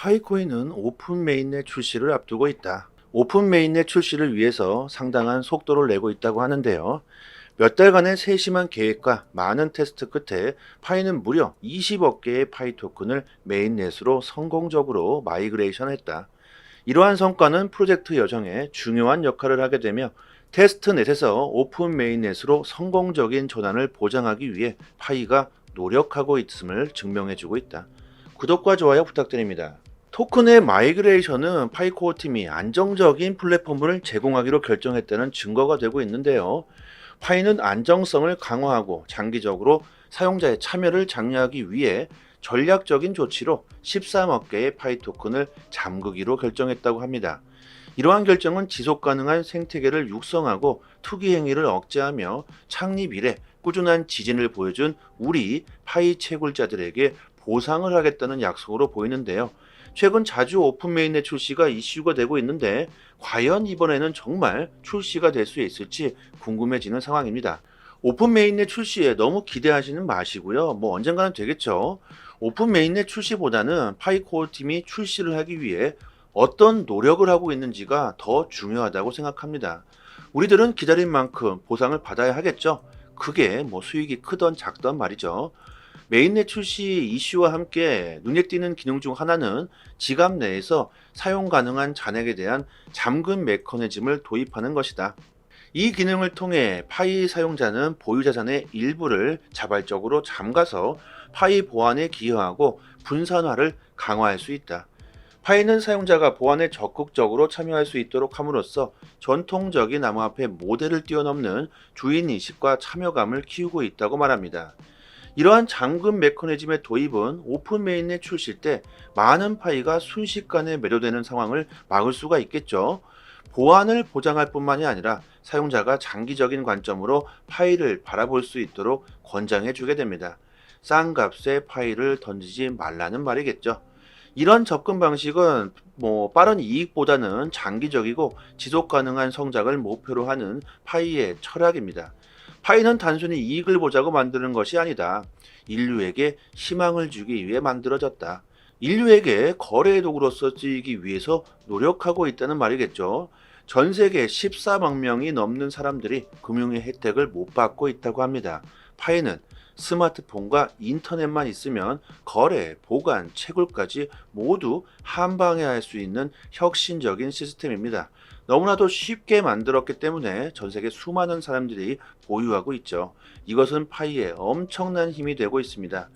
파이코인은 오픈 메인넷 출시를 앞두고 있다. 오픈 메인넷 출시를 위해서 상당한 속도를 내고 있다고 하는데요. 몇 달간의 세심한 계획과 많은 테스트 끝에 파이는 무려 20억 개의 파이 토큰을 메인넷으로 성공적으로 마이그레이션 했다. 이러한 성과는 프로젝트 여정에 중요한 역할을 하게 되며 테스트넷에서 오픈 메인넷으로 성공적인 전환을 보장하기 위해 파이가 노력하고 있음을 증명해주고 있다. 구독과 좋아요 부탁드립니다. 토큰의 마이그레이션은 파이코어 팀이 안정적인 플랫폼을 제공하기로 결정했다는 증거가 되고 있는데요. 파이는 안정성을 강화하고 장기적으로 사용자의 참여를 장려하기 위해 전략적인 조치로 13억 개의 파이 토큰을 잠그기로 결정했다고 합니다. 이러한 결정은 지속 가능한 생태계를 육성하고 투기 행위를 억제하며 창립 이래 꾸준한 지진을 보여준 우리 파이 채굴자들에게 보상을 하겠다는 약속으로 보이는데요. 최근 자주 오픈 메인넷 출시가 이슈가 되고 있는데 과연 이번에는 정말 출시가 될 수 있을지 궁금해지는 상황입니다. 오픈 메인넷 출시에 너무 기대하시는 마시고요. 뭐 언젠가는 되겠죠. 오픈 메인넷 출시보다는 파이코어 팀이 출시를 하기 위해 어떤 노력을 하고 있는지가 더 중요하다고 생각합니다. 우리들은 기다린 만큼 보상을 받아야 하겠죠. 그게 뭐 수익이 크던 작던 말이죠. 메인넷 출시 이슈와 함께 눈에 띄는 기능 중 하나는 지갑 내에서 사용 가능한 잔액에 대한 잠금 메커니즘을 도입하는 것이다. 이 기능을 통해 파이 사용자는 보유 자산의 일부를 자발적으로 잠가서 파이 보안에 기여하고 분산화를 강화할 수 있다. 파이는 사용자가 보안에 적극적으로 참여할 수 있도록 함으로써 전통적인 암호화폐 모델을 뛰어넘는 주인의식과 참여감을 키우고 있다고 말합니다. 이러한 잠금 메커니즘의 도입은 오픈 메인넷 출시 때 많은 파이가 순식간에 매도되는 상황을 막을 수가 있겠죠. 보안을 보장할 뿐만이 아니라 사용자가 장기적인 관점으로 파일을 바라볼 수 있도록 권장해 주게 됩니다. 싼 값에 파일을 던지지 말라는 말이겠죠. 이런 접근 방식은 뭐 빠른 이익보다는 장기적이고 지속 가능한 성장을 목표로 하는 파이의 철학입니다. 파이는 단순히 이익을 보자고 만드는 것이 아니다. 인류에게 희망을 주기 위해 만들어졌다. 인류에게 거래의 도구로서 쓰이기 위해서 노력하고 있다는 말이겠죠. 전 세계 14만 명이 넘는 사람들이 금융의 혜택을 못 받고 있다고 합니다. 파이는 스마트폰과 인터넷만 있으면 거래, 보관, 채굴까지 모두 한 방에 할 수 있는 혁신적인 시스템입니다. 너무나도 쉽게 만들었기 때문에 전 세계 수많은 사람들이 보유하고 있죠. 이것은 파이의 엄청난 힘이 되고 있습니다.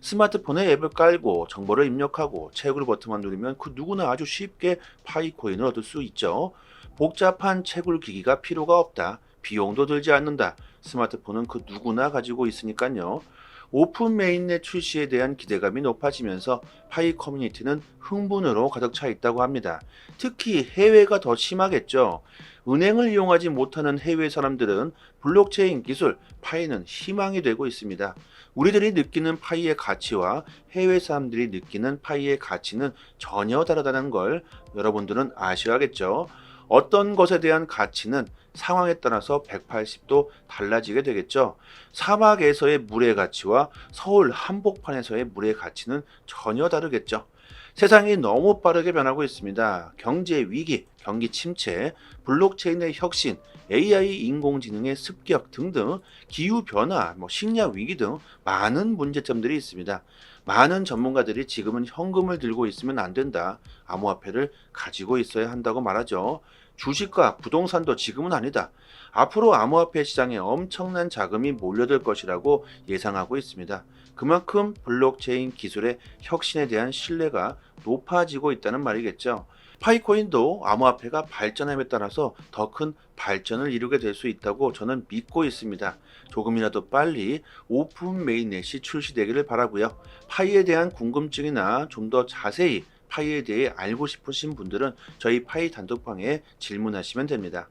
스마트폰에 앱을 깔고 정보를 입력하고 채굴 버튼만 누르면 그 누구나 아주 쉽게 파이 코인을 얻을 수 있죠. 복잡한 채굴 기기가 필요가 없다. 비용도 들지 않는다. 스마트폰은 그 누구나 가지고 있으니까요. 오픈 메인넷 출시에 대한 기대감이 높아지면서 파이 커뮤니티는 흥분으로 가득 차 있다고 합니다. 특히 해외가 더 심하겠죠. 은행을 이용하지 못하는 해외 사람들은 블록체인 기술 파이는 희망이 되고 있습니다. 우리들이 느끼는 파이의 가치와 해외 사람들이 느끼는 파이의 가치는 전혀 다르다는 걸 여러분들은 아셔야겠죠. 어떤 것에 대한 가치는 상황에 따라서 180도 달라지게 되겠죠. 사막에서의 물의 가치와 서울 한복판에서의 물의 가치는 전혀 다르겠죠. 세상이 너무 빠르게 변하고 있습니다. 경제 위기, 경기 침체, 블록체인의 혁신, AI 인공지능의 습격 등등 기후 변화, 뭐 식량 위기 등 많은 문제점들이 있습니다. 많은 전문가들이 지금은 현금을 들고 있으면 안 된다. 암호화폐를 가지고 있어야 한다고 말하죠. 주식과 부동산도 지금은 아니다. 앞으로 암호화폐 시장에 엄청난 자금이 몰려들 것이라고 예상하고 있습니다. 그만큼 블록체인 기술의 혁신에 대한 신뢰가 높아지고 있다는 말이겠죠. 파이코인도 암호화폐가 발전함에 따라서 더 큰 발전을 이루게 될 수 있다고 저는 믿고 있습니다. 조금이라도 빨리 오픈 메인넷이 출시되기를 바라고요. 파이에 대한 궁금증이나 좀 더 자세히 파이에 대해 알고 싶으신 분들은 저희 파이 단톡방에 질문하시면 됩니다.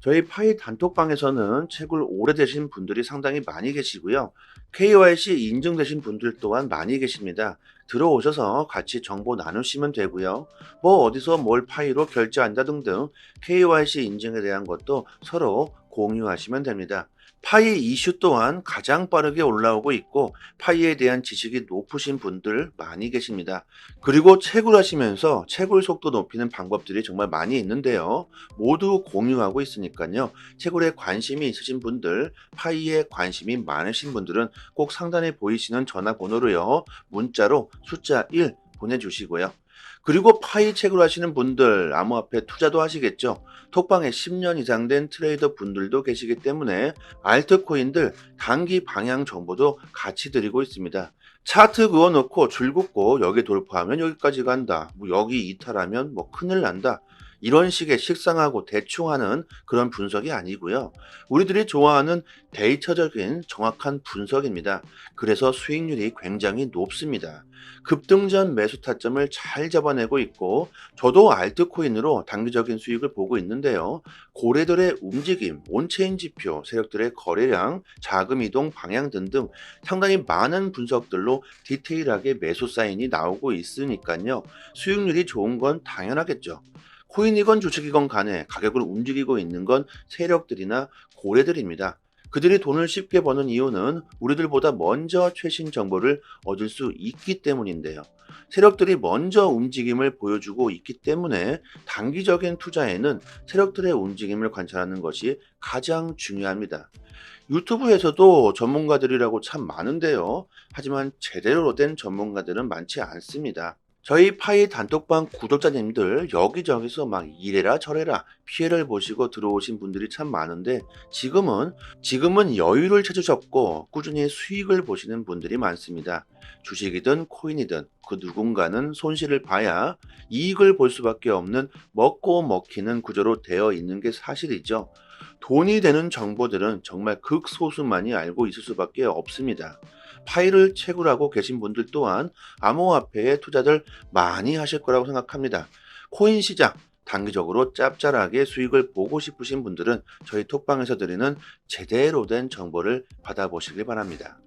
저희 파이 단톡방에서는 책을 오래되신 분들이 상당히 많이 계시고요. KYC 인증되신 분들 또한 많이 계십니다. 들어오셔서 같이 정보 나누시면 되고요. 뭐 어디서 뭘 파이로 결제한다 등등 KYC 인증에 대한 것도 서로 공유하시면 됩니다. 파이 이슈 또한 가장 빠르게 올라오고 있고 파이에 대한 지식이 높으신 분들 많이 계십니다. 그리고 채굴하시면서 채굴 속도 높이는 방법들이 정말 많이 있는데요. 모두 공유하고 있으니까요. 채굴에 관심이 있으신 분들, 파이에 관심이 많으신 분들은 꼭 상단에 보이시는 전화번호로요. 문자로 숫자 1 보내주시고요. 그리고 파이 채굴 하시는 분들 암호화폐 투자도 하시겠죠. 톡방에 10년 이상 된 트레이더 분들도 계시기 때문에 알트코인들 단기 방향 정보도 같이 드리고 있습니다. 차트 그어놓고 줄 긋고 여기 돌파하면 여기까지 간다. 뭐 여기 이탈하면 뭐 큰일 난다. 이런 식의 식상하고 대충 하는 그런 분석이 아니고요. 우리들이 좋아하는 데이터적인 정확한 분석입니다. 그래서 수익률이 굉장히 높습니다. 급등전 매수 타점을 잘 잡아내고 있고 저도 알트코인으로 단기적인 수익을 보고 있는데요. 고래들의 움직임, 온체인 지표, 세력들의 거래량, 자금 이동 방향 등등 상당히 많은 분석들로 디테일하게 매수 사인이 나오고 있으니까요. 수익률이 좋은 건 당연하겠죠. 코인이건 주식이건 간에 가격을 움직이고 있는 건 세력들이나 고래들입니다. 그들이 돈을 쉽게 버는 이유는 우리들보다 먼저 최신 정보를 얻을 수 있기 때문인데요. 세력들이 먼저 움직임을 보여주고 있기 때문에 단기적인 투자에는 세력들의 움직임을 관찰하는 것이 가장 중요합니다. 유튜브에서도 전문가들이라고 참 많은데요. 하지만 제대로 된 전문가들은 많지 않습니다. 저희 파이 단톡방 구독자님들 여기저기서 막 이래라 저래라 피해를 보시고 들어오신 분들이 참 많은데 지금은 지금은 여유를 찾으셨고 꾸준히 수익을 보시는 분들이 많습니다. 주식이든 코인이든 그 누군가는 손실을 봐야 이익을 볼 수밖에 없는 먹고 먹히는 구조로 되어 있는 게 사실이죠. 돈이 되는 정보들은 정말 극소수만이 알고 있을 수밖에 없습니다. 파일을 채굴하고 계신 분들 또한 암호화폐에 투자들 많이 하실 거라고 생각합니다. 코인 시장 단기적으로 짭짤하게 수익을 보고 싶으신 분들은 저희 톡방에서 드리는 제대로 된 정보를 받아보시길 바랍니다.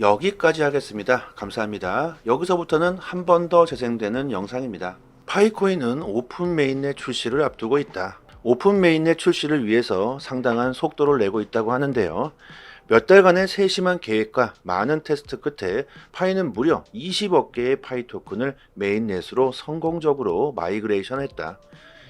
여기까지 하겠습니다. 감사합니다. 여기서부터는 한 번 더 재생되는 영상입니다. 파이코인은 오픈 메인넷 출시를 앞두고 있다. 오픈 메인넷 출시를 위해서 상당한 속도를 내고 있다고 하는데요. 몇 달간의 세심한 계획과 많은 테스트 끝에 파이는 무려 20억 개의 파이 토큰을 메인넷으로 성공적으로 마이그레이션 했다.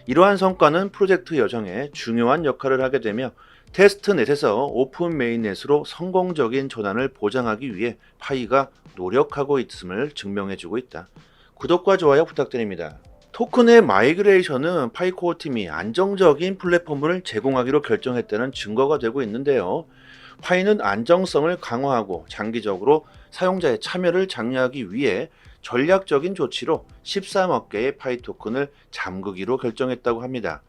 이러한 성과는 프로젝트 여정에 중요한 역할을 하게 되며 테스트넷에서 오픈 메인넷으로 성공적인 전환을 보장하기 위해 파이가 노력하고 있음을 증명해주고 있다. 구독과 좋아요 부탁드립니다. 토큰의 마이그레이션은 파이코어 팀이 안정적인 플랫폼을 제공하기로 결정했다는 증거가 되고 있는데요. 파이는 안정성을 강화하고 장기적으로 사용자의 참여를 장려하기 위해 전략적인 조치로 13억 개의 파이 토큰을 잠그기로 결정했다고 합니다.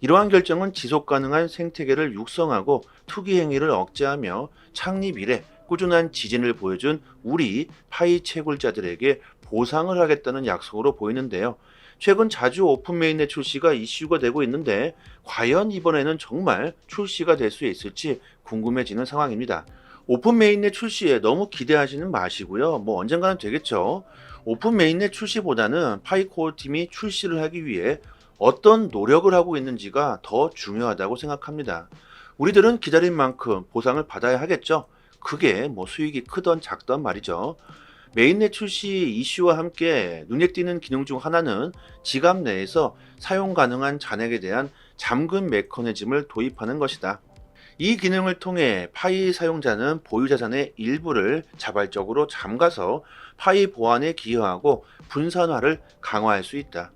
이러한 결정은 지속 가능한 생태계를 육성하고 투기 행위를 억제하며 창립 이래 꾸준한 지진을 보여준 우리 파이 채굴자들에게 보상을 하겠다는 약속으로 보이는데요. 최근 자주 오픈 메인넷 출시가 이슈가 되고 있는데 과연 이번에는 정말 출시가 될 수 있을지 궁금해지는 상황입니다. 오픈 메인넷 출시에 너무 기대하지는 마시고요. 뭐 언젠가는 되겠죠. 오픈 메인넷 출시보다는 파이코어 팀이 출시를 하기 위해 어떤 노력을 하고 있는지가 더 중요하다고 생각합니다. 우리들은 기다린 만큼 보상을 받아야 하겠죠. 그게 뭐 수익이 크던 작던 말이죠. 메인넷 출시 이슈와 함께 눈에 띄는 기능 중 하나는 지갑 내에서 사용 가능한 잔액에 대한 잠금 메커니즘을 도입하는 것이다. 이 기능을 통해 파이 사용자는 보유 자산의 일부를 자발적으로 잠가서 파이 보안에 기여하고 분산화를 강화할 수 있다.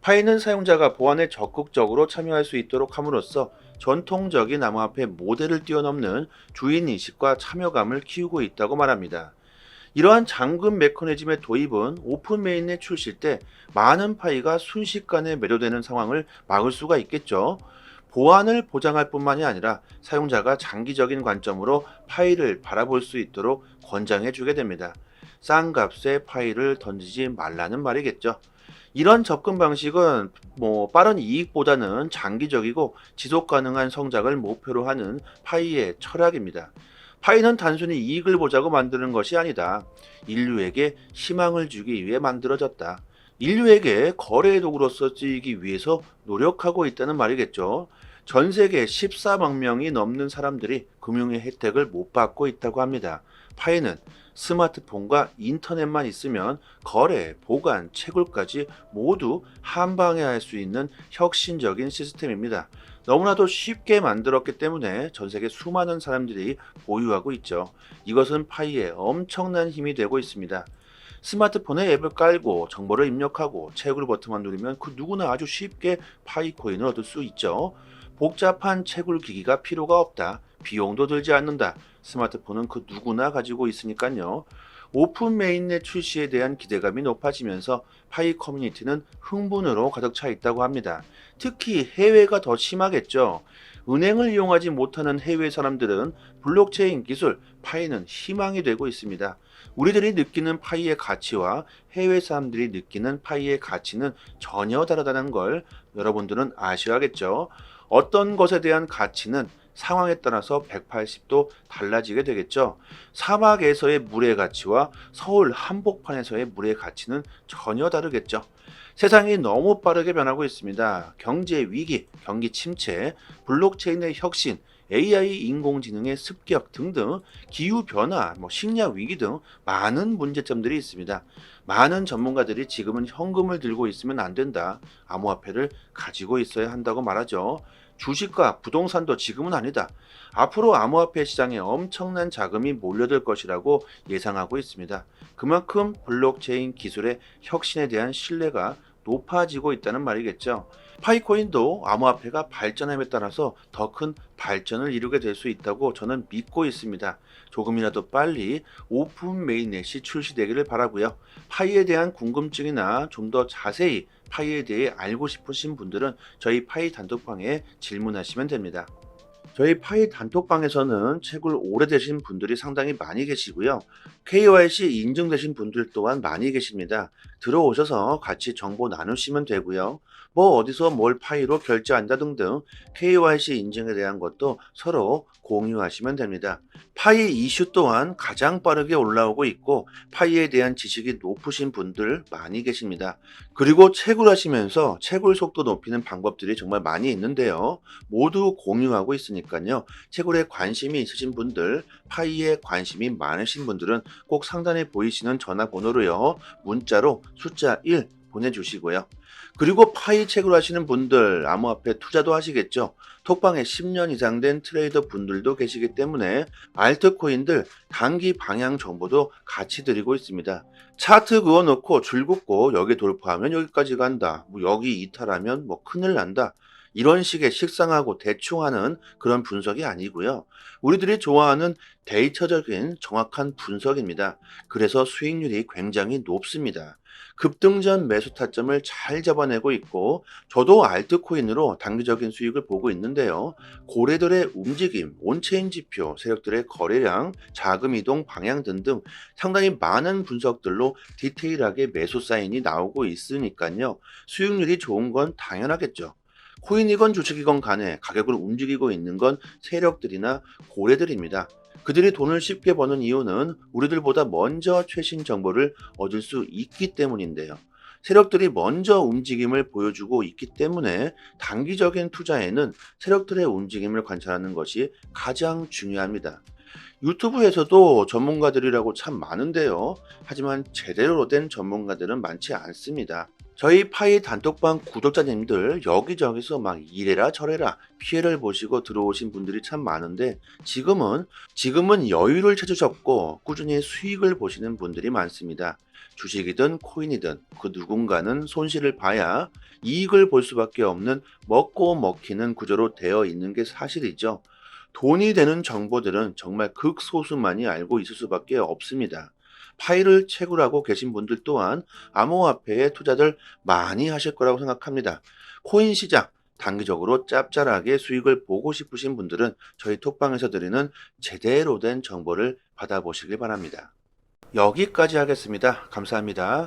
파이는 사용자가 보안에 적극적으로 참여할 수 있도록 함으로써 전통적인 암호화폐 모델을 뛰어넘는 주인의식과 참여감을 키우고 있다고 말합니다. 이러한 잠금 메커니즘의 도입은 오픈 메인넷 출시 때 많은 파이가 순식간에 매도되는 상황을 막을 수가 있겠죠. 보안을 보장할 뿐만이 아니라 사용자가 장기적인 관점으로 파일을 바라볼 수 있도록 권장해 주게 됩니다. 싼 값에 파일을 던지지 말라는 말이겠죠. 이런 접근 방식은 뭐 빠른 이익보다는 장기적이고 지속 가능한 성장을 목표로 하는 파이의 철학입니다. 파이는 단순히 이익을 보자고 만드는 것이 아니다. 인류에게 희망을 주기 위해 만들어졌다. 인류에게 거래의 도구로서 쓰이기 위해서 노력하고 있다는 말이겠죠. 전 세계 14만 명이 넘는 사람들이 금융의 혜택을 못 받고 있다고 합니다. 파이는 스마트폰과 인터넷만 있으면 거래, 보관, 채굴까지 모두 한 방에 할 수 있는 혁신적인 시스템입니다. 너무나도 쉽게 만들었기 때문에 전 세계 수많은 사람들이 보유하고 있죠. 이것은 파이의 엄청난 힘이 되고 있습니다. 스마트폰에 앱을 깔고 정보를 입력하고 채굴 버튼만 누르면 그 누구나 아주 쉽게 파이 코인을 얻을 수 있죠. 복잡한 채굴 기기가 필요가 없다. 비용도 들지 않는다. 스마트폰은 그 누구나 가지고 있으니까요. 오픈 메인넷 출시에 대한 기대감이 높아지면서 파이 커뮤니티는 흥분으로 가득 차 있다고 합니다. 특히 해외가 더 심하겠죠. 은행을 이용하지 못하는 해외 사람들은 블록체인 기술 파이는 희망이 되고 있습니다. 우리들이 느끼는 파이의 가치와 해외 사람들이 느끼는 파이의 가치는 전혀 다르다는 걸 여러분들은 아셔야겠죠. 어떤 것에 대한 가치는 상황에 따라서 180도 달라지게 되겠죠. 사막에서의 물의 가치와 서울 한복판에서의 물의 가치는 전혀 다르겠죠. 세상이 너무 빠르게 변하고 있습니다. 경제 위기, 경기 침체, 블록체인의 혁신, AI 인공지능의 습격 등등 기후 변화, 뭐 식량 위기 등 많은 문제점들이 있습니다. 많은 전문가들이 지금은 현금을 들고 있으면 안 된다. 암호화폐를 가지고 있어야 한다고 말하죠. 주식과 부동산도 지금은 아니다. 앞으로 암호화폐 시장에 엄청난 자금이 몰려들 것이라고 예상하고 있습니다. 그만큼 블록체인 기술의 혁신에 대한 신뢰가 높아지고 있다는 말이겠죠. 파이코인도 암호화폐가 발전함에 따라서 더 큰 발전을 이루게 될 수 있다고 저는 믿고 있습니다. 조금이라도 빨리 오픈 메인넷이 출시되기를 바라고요. 파이에 대한 궁금증이나 좀 더 자세히 파이에 대해 알고 싶으신 분들은 저희 파이 단톡방에 질문하시면 됩니다. 저희 파이 단톡방에서는 책을 오래되신 분들이 상당히 많이 계시고요. KYC 인증되신 분들 또한 많이 계십니다. 들어오셔서 같이 정보 나누시면 되고요. 뭐 어디서 뭘 파이로 결제한다 등등 KYC 인증에 대한 것도 서로 공유하시면 됩니다. 파이 이슈 또한 가장 빠르게 올라오고 있고 파이에 대한 지식이 높으신 분들 많이 계십니다. 그리고 채굴 하시면서 채굴 속도 높이는 방법들이 정말 많이 있는데요. 모두 공유하고 있으니까요. 채굴에 관심이 있으신 분들, 파이에 관심이 많으신 분들은 꼭 상단에 보이시는 전화번호로요. 문자로 숫자 1 보내주시고요. 그리고 파이 채굴 하시는 분들, 암호화폐 투자도 하시겠죠. 톡방에 10년 이상 된 트레이더 분들도 계시기 때문에 알트코인들 단기 방향 정보도 같이 드리고 있습니다. 차트 그어놓고 줄 긋고 여기 돌파하면 여기까지 간다. 뭐 여기 이탈하면 뭐 큰일 난다. 이런 식의 식상하고 대충 하는 그런 분석이 아니고요. 우리들이 좋아하는 데이터적인 정확한 분석입니다. 그래서 수익률이 굉장히 높습니다. 급등전 매수 타점을 잘 잡아내고 있고 저도 알트코인으로 단기적인 수익을 보고 있는데요. 고래들의 움직임, 온체인 지표, 세력들의 거래량, 자금 이동 방향 등등 상당히 많은 분석들로 디테일하게 매수 사인이 나오고 있으니까요. 수익률이 좋은 건 당연하겠죠. 코인이건 주식이건 간에 가격을 움직이고 있는 건 세력들이나 고래들입니다. 그들이 돈을 쉽게 버는 이유는 우리들보다 먼저 최신 정보를 얻을 수 있기 때문인데요. 세력들이 먼저 움직임을 보여주고 있기 때문에 단기적인 투자에는 세력들의 움직임을 관찰하는 것이 가장 중요합니다. 유튜브에서도 전문가들이라고 참 많은데요. 하지만 제대로 된 전문가들은 많지 않습니다. 저희 파이 단톡방 구독자님들 여기저기서 막 이래라 저래라 피해를 보시고 들어오신 분들이 참 많은데 지금은 지금은 여유를 찾으셨고 꾸준히 수익을 보시는 분들이 많습니다. 주식이든 코인이든 그 누군가는 손실을 봐야 이익을 볼 수밖에 없는 먹고 먹히는 구조로 되어 있는 게 사실이죠. 돈이 되는 정보들은 정말 극소수만이 알고 있을 수밖에 없습니다. 파일을 채굴하고 계신 분들 또한 암호화폐에 투자들 많이 하실 거라고 생각합니다. 코인 시장 단기적으로 짭짤하게 수익을 보고 싶으신 분들은 저희 톡방에서 드리는 제대로 된 정보를 받아보시길 바랍니다. 여기까지 하겠습니다. 감사합니다.